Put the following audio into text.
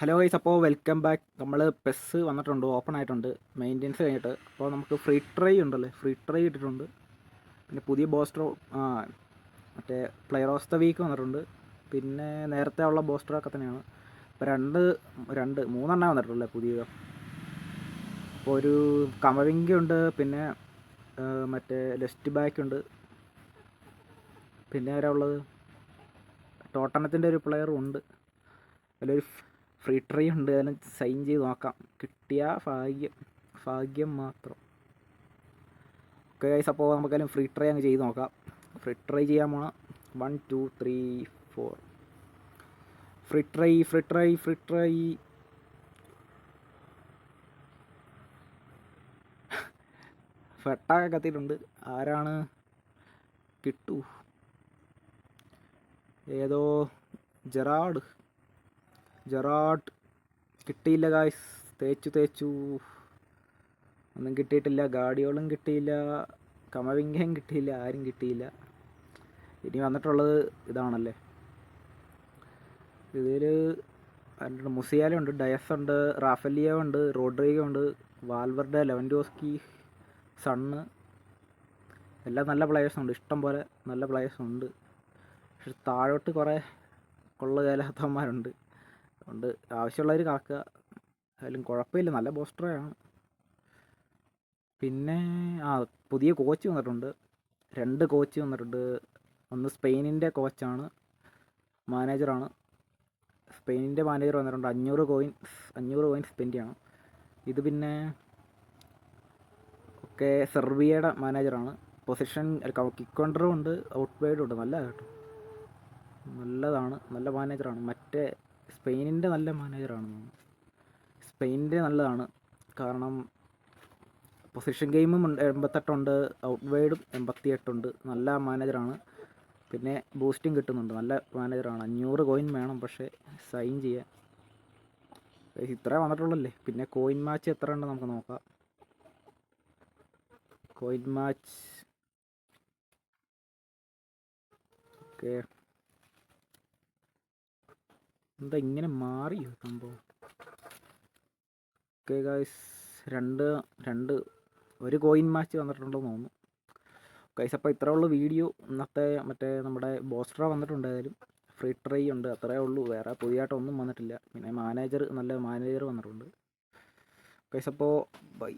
Hello guys അപ്പോൾ welcome back നമ്മൾ PES വന്നിട്ടുണ്ട് ഓപ്പൺ ആയിട്ടുണ്ട് മെയിന്റെനൻസ് കഴിഞ്ഞിട്ട്. അപ്പോൾ നമുക്ക് ഫ്രീ ട്രൈ ഉണ്ടല്ലേ? ഫ്രീ ട്രൈ ഇട്ടിട്ടുണ്ട് പിന്നെ പുതിയ ബോസ്റ്റർ മറ്റേ പ്ലെയർ ഓഫ് ദ വീക്ക് വന്നിട്ടുണ്ട്. പിന്നെ നേരത്തെ ഉള്ള ബോസ്റ്ററൊക്കെ തന്നെയാണ്. ഇപ്പോൾ രണ്ട് രണ്ട് മൂന്നെണ്ണം വന്നിട്ടുള്ളത് പുതിയ അപ്പോൾ ഒരു കമവിങ്കി ഉണ്ട് പിന്നെ മറ്റേ ലെസ്റ്റ് ബാക്ക് ഉണ്ട്. പിന്നെ ആരാ ഉള്ളത്? ടോട്ടണത്തിന്റെ ഒരു പ്ലെയറും ഉണ്ട്. അതിലൊരു ഫ്രീ ട്രൈ ഉണ്ട്. അതിനെ സൈൻ ചെയ്ത് നോക്കാം. കിട്ടിയ ഭാഗ്യം. ഭാഗ്യം മാത്രം. ഓക്കെ ഗൈസ് അപ്പോൾ നമുക്കതിലും ഫ്രീ ട്രൈ അങ്ങ് ചെയ്ത് നോക്കാം. ഫ്രീ ട്രൈ ചെയ്യാൻ പോണ. One two three four free try free try free try ഫെട്ടൊക്കെ കത്തിയിട്ടുണ്ട്. ആരാണ്? കിട്ടൂ. ഏതോ ജെറാഡ്. ജെറാഡ് കിട്ടിയില്ല ഗായ്സ് തേച്ചു തേച്ചു. ഒന്നും കിട്ടിയിട്ടില്ല ഗാഡിയോളും കിട്ടിയില്ല കമവിംഗയും കിട്ടിയില്ല ആരും കിട്ടിയില്ല. ഇനി വന്നിട്ടുള്ളത് ഇതാണല്ലേ. ഇതിൽ മുസിയാല ഉണ്ട് ഡയസ് ഉണ്ട് റാഫലിയോ ഉണ്ട് റോഡ്രിഗോ ഉണ്ട് വാൽവർഡ ലെവൻഡോസ്കി സണ്ണ്. എല്ലാം നല്ല പ്ലെയേഴ്സ് ഉണ്ട് ഇഷ്ടം പോലെ നല്ല പ്ലെയേഴ്സ് ഉണ്ട്. പക്ഷെ താഴോട്ട് കുറേ കൊള്ളുകേലാത്തവന്മാരുണ്ട് അതുകൊണ്ട് ആവശ്യമുള്ളവർ കാക്കുക. അതിലും കുഴപ്പമില്ല. നല്ല പോസ്റ്ററാണ്. പിന്നെ ആ പുതിയ കോച്ച് വന്നിട്ടുണ്ട്. രണ്ട് കോച്ച് വന്നിട്ടുണ്ട്. ഒന്ന് സ്പെയിനിന്റെ കോച്ചാണ്. മാനേജറാണ്. സ്പെയിനിന്റെ മാനേജർ വന്നിട്ടുണ്ട്. അഞ്ഞൂറ് കോയിൻ അഞ്ഞൂറ് കോയിൻ സ്പെൻഡ് ചെയ്യണം ഇത് പിന്നെ ഒക്കെ സെർബിയയുടെ മാനേജറാണ്. പൊസിഷൻ കിക്ക് ഉണ്ട്. ഔട്ട് വൈഡും ഉണ്ട്. നല്ലതാണ് കേട്ടോ. നല്ലതാണ്. നല്ല മാനേജറാണ്. മറ്റേ സ്പെയിനിന്റെ നല്ല മാനേജറാണ് സ്പെയിനിന്റെ നല്ലതാണ്. കാരണം പൊസിഷൻ ഗെയിമും എൺപത്തെട്ടുണ്ട് ഔട്ട് വൈഡും എൺപത്തിയെട്ടുണ്ട് നല്ല മാനേജറാണ്. പിന്നെ ബൂസ്റ്റിംഗ് കിട്ടുന്നുണ്ട്. നല്ല മാനേജറാണ്. അഞ്ഞൂറ് കോയിൻ വേണം പക്ഷേ സൈൻ ചെയ്യാൻ. ഇത്രേ വന്നിട്ടുള്ളല്ലേ? പിന്നെ കോയിൻ മാച്ച് എത്ര ഉണ്ട് നമുക്ക് നോക്കാം. Coin match. ഓക്കെ. എന്താ ഇങ്ങനെ മാറിയോ സംഭവം? ഓക്കെ ഗൈസ് രണ്ട് രണ്ട് ഒരു കോയിൻ മാച്ച് വന്നിട്ടുണ്ടെന്ന് തോന്നുന്നു. ഗൈസ് അപ്പോൾ ഇത്രേ ഉള്ളൂ വീഡിയോ ഇന്നത്തെ മറ്റേ നമ്മുടെ ബോസ്റ്റർ വന്നിട്ടുണ്ട് ഏതായാലും ഫ്രീ ട്രൈ ഉണ്ട് അത്രേ ഉള്ളൂ. വേറെ പുതിയതായിട്ടൊന്നും വന്നിട്ടില്ല. പിന്നെ മാനേജർ നല്ല മാനേജർ വന്നിട്ടുണ്ട്. ഗൈസ് അപ്പോൾ ബൈ